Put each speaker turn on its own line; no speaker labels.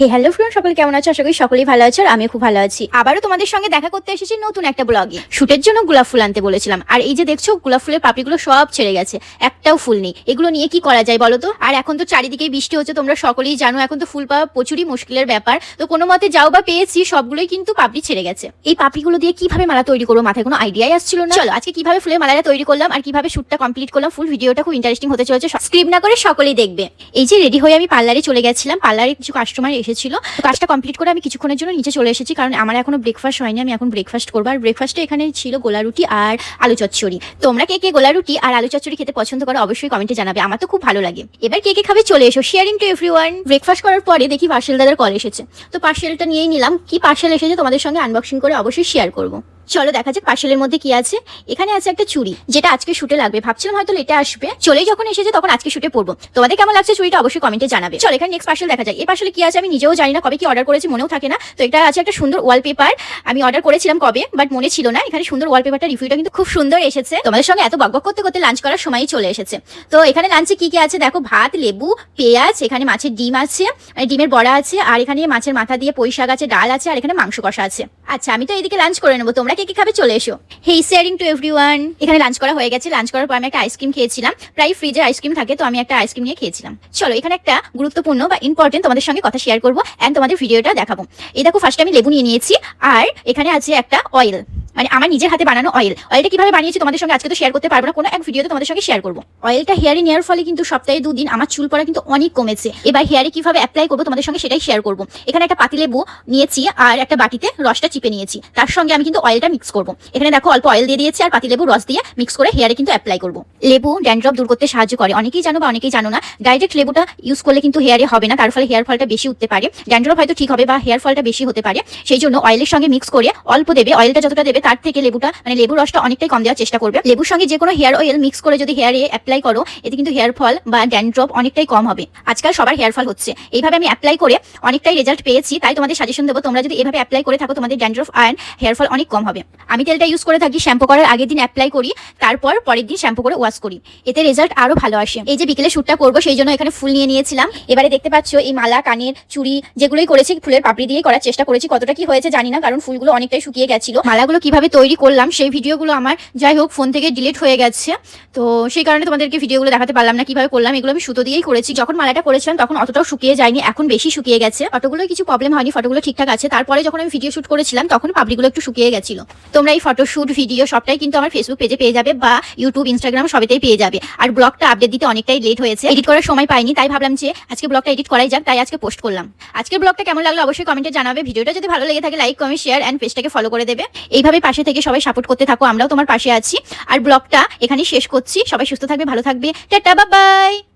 হে hello friend সকলে কেমন আছো? আশা করি সকলেই ভালো আছো আর আমিও খুব ভালো আছি। আবারও তোমাদের সঙ্গে দেখা করতে এসেছি নতুন একটা ব্লগে। শুটের জন্য গোলাপ ফুল আনতে বলেছিলাম। আর এই যে দেখছ, গোলাপ ফুলের পাপড়িগুলো সব ছেড়ে গেছে। একটাও ফুল নেই। এগুলো নিয়ে কি করা যায় বলো তো? আর এখন তো চারিদিকে বৃষ্টি হচ্ছে, তোমরা সকলেই জানো, এখন তো ফুল পাওয়া প্রচুরই মুশকিলের ব্যাপার। তো কোনো মতে যাও বা পেয়েছি, সবগুলোই কিন্তু পাপড়ি ছেড়ে গেছে। এই পাপড়িগুলো দিয়ে কীভাবে মালা তৈরি করব? মাথায় কোনো আইডিয়াই আসছিল না। চলো, আজকে কীভাবে ফুলের মালাটা তৈরি করলাম আর কীভাবে শুটটা কমপ্লিট করলাম ফুল ভিডিওটা খুব ইন্টারেস্টিং হতে চলেছে। স্ক্রিপ না করে সকলেই দেখবে। এই যে রেডি হয়ে আমি পার্লারে চলে গেছিলাম। পার্লারে কিছু কাস্টমার এসেছিল কাজটা কমপ্লিট করে আমি কিছুক্ষণের জন্য নিচে চলে এসেছি, কারণ আমার এখনও ব্রেকফাস্ট হয়নি, আমি এখন ব্রেকফাস্ট করব। আর ব্রেকফাস্টে এখানে ছিল গোলা রুটি আর আলু চচ্চড়ি। তোমরা কে কে গোলা রুটি আর আলু চচ্চড়ি খেতে পছন্দ করো অবশ্যই কমেন্টে জানাবে, আমার তো খুব ভালো লাগে। এবার কে কে খাবে চলে এসো। Sharing to every one breakfast করার পরে দেখি পার্সেল দাদার কল এসেছে। তো পার্সেলটা নিয়েই নিলাম, কি পার্সেল এসেছে তোমাদের সঙ্গে আনবক্সিং করে অবশ্যই শেয়ার করব। চলো দেখা যাক পার্সেলের মধ্যে কি আছে। এখানে আছে একটা চুড়ি, যেটা আজকে শুটে লাগবে। ভাবছিলাম হয়তো লেটে আসবে। চলেই যখন এসেছে তখন আজকে শুটে পড়ব তোমাদের কেমন লাগছে চুড়িটা অবশ্যই কমেন্টে জানাবে। চলো এখানে নেক্সট পার্সেল দেখা যায় এই পার্সেলে কি আছে আমি নিজেও জানি না কবে কি অর্ডার করেছি, মনেও থাকে না। তো এটা আছে একটা সুন্দর ওয়ালপেপার আমি অর্ডার করেছিলাম কবে বাট মনে ছিল না। এখানে সুন্দর ওয়ালপেপারটা রিভিউটা কিন্তু খুব সুন্দর এসেছে। তোমাদের সঙ্গে এত বকবক করতে করতে লাঞ্চ করার সময়ই চলে এসেছে। তো এখানে লাঞ্চে কি কি আছে? দেখো, ভাত, লেবু, পেঁয়াজ, এখানে মাছের ডিম আছে মানে ডিমের বড়া আছে, আর এখানে মাছের মাথা দিয়ে পুঁই শাক আছে, ডাল আছে, আর এখানে মাংস কষা আছে। আচ্ছা আমি তো এদিকে লাঞ্চ করে নেব। তোমরা কে কি খাবে চলে এসো। হেই শেয়ারিং টু এভরি এখানে লাঞ্চ করা হয়ে গেছে। লাঞ্চ করার পর আমি একটা আইসক্রিম খেয়েছিলাম। প্রায় ফ্রিজে আইসক্রিম থাকে, তো আমি একটা আইসক্রিম নিয়ে খেয়েছিলাম। চলো, এখানে একটা গুরুত্বপূর্ণ বা ইম্পর্টেন্ট তোমাদের সঙ্গে কথা শেয়ার করব অ্যান্ড তোমাদের ভিডিওটা দেখাবো। এই দেখো ফার্স্ট আমি লেবু নিয়ে নিয়েছি। আর এখানে আছে একটা অয়েল মানে আমার নিজের হাতে বানানো অয়েল অয়েলটা কীভাবে বানিয়েছি তোমাদের সঙ্গে আজকে তো শেয়ার করতে পারব না, কোনো এক ভিডিওতে তোমাদের সঙ্গে শেয়ার করব। অয়েলটা হেয়ারে নেওয়ার ফলে কিন্তু সপ্তাহে দুদিন আমার চুল পড়া কিন্তু অনেক কমেছে। এবার হেয়ারে কীভাবে অ্যাপ্লাই করব তোমাদের সঙ্গে সেটাই শেয়ার করব। এখানে একটা পাতিলেবু নিয়েছি আর একটা বাটিতে রসটা চিপে নিয়েছি। তার সঙ্গে আমি কিন্তু অয়েলটা মিক্স করব। এখানে দেখো অল্প অয়েল দিয়ে দিয়েছি আর পাতিলেবু রস দিয়ে মিক্স করে হেয়ারে কিন্তু অ্যাপ্লাই করব। লেবু ড্যান্ড্রপ দূর করতে সাহায্য করে। অনেকেই জানো বা অনেকেই জানো না ডাইরেক্ট লেবুটা ইউজ করলে কিন্তু হেয়ারে হবে না, তার ফলে হেয়ার ফলটা বেশি উঠতে পারে। ড্যান্ড্রপ হয়তো ঠিক হবে বা হেয়ার ফলটা বেশি হতে পারে। সেই জন্য অয়েলের সঙ্গে মিক্স করে অল্প দেবে। অয়েলটা যতটা দেবে তার থেকে লেবুটা মানে লেবুর রসটা অনেকটাই কম দেওয়ার চেষ্টা করবে। লেবুর সঙ্গে যে কোনো হেয়ার অয়েল মিক্স করে যদি হেয়ারে অ্যাপ্লাই করো, এতে কিন্তু হেয়ার ফল বা ড্যান্ড্রপ অনেকটাই কম হবে। আজকাল সবার হেয়ার ফল হচ্ছে। এইভাবে আমি অ্যাপ্লাই করে অনেকটাই রেজাল্ট পেয়েছি, তাই তোমাদের সাজেশন দেবো, তোমরা যদি এভাবে অ্যাপ্লাই করে থাকো, তোমাদের ড্যান্ড্রফ আর হেয়ার ফল অনেক কম হবে। আমি তেলটা ইউজ করে থাকি শ্যাম্পু করার আগের দিন অ্যাপ্লাই করি, তারপর পরের দিন শ্যাম্পু করে ওয়াশ করি। এতে রেজাল্ট আরও ভালো আসে। এই যে বিকেলে শ্যুটটা করব, সেই জন্য এখানে ফুল নিয়ে নিয়েছিলাম। এবারে দেখতে পাচ্ছ, এই মালা, কানের চুড়ি যেগুলোই করেছি, ফুলের পাপড়ি দিয়ে করার চেষ্টা করেছি। কতটা কি হয়েছে জানি না, কারণ ফুলগুলো অনেকটাই শুকিয়ে গেছিল। মালাগুলো কীভাবে তৈরি করলাম সেই ভিডিওগুলো আমার যাই হোক ফোন থেকে ডিলিট হয়ে গেছে। তো সেই কারণে তোমাদেরকে ভিডিওগুলো দেখাতে পারলাম না কীভাবে করলাম, এগুলো আমি সুতো দিয়েই করেছি। যখন মালাটা করেছিলাম তখন অতটাও শুকিয়ে যায়নি, এখন বেশি শুকিয়ে গেছে। ফটোগুলো কিছু প্রবলেম হয়নি, ফটোগুলো ঠিকঠাক আছে। তারপরে যখন আমি ভিডিও শুট করেছিলাম তখন পাবলিকগুলো একটু শুকিয়ে গেছিল। তোমরা এই ফটো শুট ভিডিও সবটাই কিন্তু আমার ফেসবুক পেজে পেয়ে যাবে বা ইউটিউব ইনস্টাগ্রাম সবেতেই পেয়ে যাবে। আর ব্লগটা আপডেট দিতে অনেকটাই লেট হয়েছে। এডিট করার সময় পাইনি, তাই ভাবলাম যে আজকে ব্লগটা এডিট করাই যাক, তাই আজকে পোস্ট করলাম। আজকের ব্লগটা কেমন লাগল অবশ্যই কমেন্টে জানাবে। ভিডিওটা যদি ভালো লেগে থাকে লাইক কমেন্ট শেয়ার অ্যান্ড পেজটাকে ফলো করে দেবে। এইভাবে পাশে থেকে সবাই সাপোর্ট করতে থাকো, আমরাও তোমার পাশে আছি। আর ব্লগটা এখানে শেষ করছি। সবাই সুস্থ থাকবে, ভালো থাকবে। Tata bye